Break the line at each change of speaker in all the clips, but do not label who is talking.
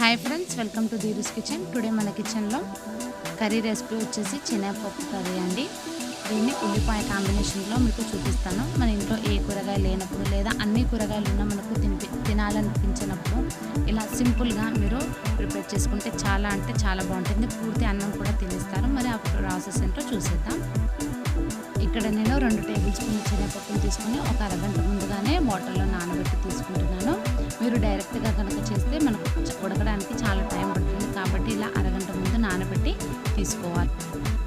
Hi friends welcome to Dheeru's kitchen today మన కిచెన్లో curry recipe వచ్చేసి చిన్నపప్పు కర్రీ అండి. దీన్ని ఉల్లిపాయ కాంబినేషన్లో మీకు చూపిస్తాను. మన ఇంట్లో ఏ కూరగాయలు లేనప్పుడు లేదా అన్ని కూరగాయలు ఉన్నా మనకు తినిపి తినాలనిపించినప్పుడు ఇలా సింపుల్గా మీరు ప్రిపేర్ చేసుకుంటే చాలా అంటే చాలా బాగుంటుంది. పూర్తి అన్నం కూడా తినేస్తారు. మరి ఆ ప్రాసెస్ ఏంటో చూసేద్దాం. ఇక్కడ నేను రెండు టేబుల్ స్పూన్ చిన్నపప్పులు తీసుకుని ఒక అరగంట ముందుగానే వాటర్లో నానబెట్టి తీసుకుంటున్నాను. మీరు డైరెక్ట్గా కనుక చేస్తే మనకు ఉడకడానికి చాలా టైం పడుతుంది. కాబట్టి ఇలా అరగంట ముందు నానబెట్టి తీసుకోవాలి.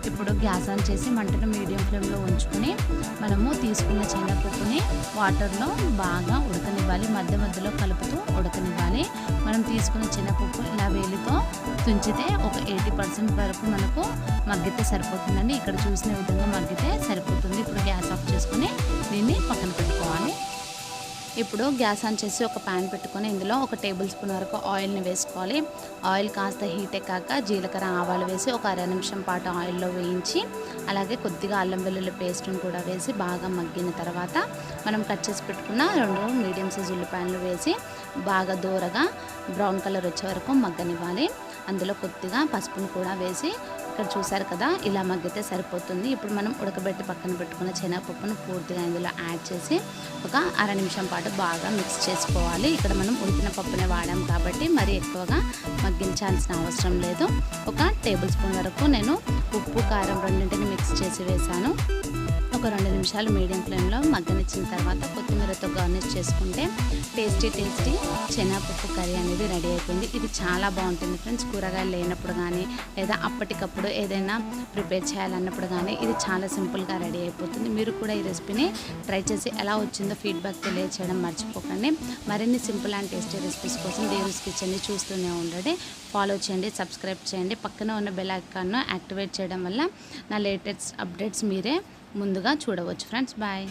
ఇప్పుడు గ్యాస్ ఆన్ చేసి మంటను మీడియం ఫ్లేమ్లో ఉంచుకొని మనము తీసుకున్న శనగపప్పుని వాటర్లో బాగా ఉడకనివ్వాలి. మధ్య మధ్యలో కలుపుతూ ఉడకనివ్వాలి. మనం తీసుకున్న శనగపప్పు ఇలా వేలితో తుంచితే ఒక ఎయిటీ పర్సెంట్ వరకు మనకు మగ్గితే సరిపోతుందండి. ఇక్కడ చూసిన విధంగా మగ్గితే ఇప్పుడు గ్యాస్ ఆన్ చేసి ఒక ప్యాన్ పెట్టుకొని ఇందులో ఒక టేబుల్ స్పూన్ వరకు ఆయిల్ని వేసుకోవాలి. ఆయిల్ కాస్త హీట్ ఎక్కాక జీలకర్ర ఆవాలు వేసి ఒక అర నిమిషం పాటు ఆయిల్లో వేయించి అలాగే కొద్దిగా అల్లం వెల్లుల్లి పేస్ట్ని కూడా వేసి బాగా మగ్గిన తర్వాత మనం కట్ చేసి పెట్టుకున్న రెండు మీడియం సైజ్ ఉల్లిపాయలు వేసి బాగా దూరగా బ్రౌన్ కలర్ వచ్చే వరకు మగ్గనివ్వాలి. అందులో కొద్దిగా పసుపును కూడా వేసి ఇక్కడ చూసారు కదా ఇలా మగ్గితే సరిపోతుంది. ఇప్పుడు మనం ఉడకబెట్టి పక్కన పెట్టుకున్న శనగపప్పును పూర్తిగా ఇందులో యాడ్ చేసి ఒక అర నిమిషం పాటు బాగా మిక్స్ చేసుకోవాలి. ఇక్కడ మనం ఉడికిన పప్పునే వాడాం కాబట్టి మరి ఎక్కువగా మగ్గించాల్సిన అవసరం లేదు. ఒక టేబుల్ స్పూన్ వరకు నేను ఉప్పు కారం రెండింటిని మిక్స్ చేసి వేశాను. ఒక రెండు నిమిషాలు మీడియం ఫ్లేమ్లో మగ్గనిచ్చిన తర్వాత కొత్తిమీరతో గార్నిష్ చేసుకుంటే టేస్టీ టేస్టీ శనగపప్పు కర్రీ అనేది రెడీ అయిపోయింది. ఇది చాలా బాగుంటుంది ఫ్రెండ్స్. కూరగాయలు లేనప్పుడు కానీ లేదా అప్పటికప్పుడు ఏదైనా ప్రిపేర్ చేయాలన్నప్పుడు కానీ ఇది చాలా సింపుల్గా రెడీ అయిపోతుంది. మీరు కూడా ఈ రెసిపీని ట్రై చేసి ఎలా వచ్చిందో ఫీడ్బ్యాక్ తెలియచేయడం మర్చిపోకండి. మరిన్ని సింపుల్ అండ్ టేస్టీ రెసిపీస్ కోసం దేవుస్ కిచెన్ని చూస్తూనే ఉండండి. ఫాలో చేయండి సబ్స్క్రైబ్ చేయండి. పక్కన ఉన్న బెల్ ఐకాన్ను యాక్టివేట్ చేయడం వల్ల నా లేటెస్ట్ అప్డేట్స్ మీరే ముందుగా చూడవచ్చు. Friends bye.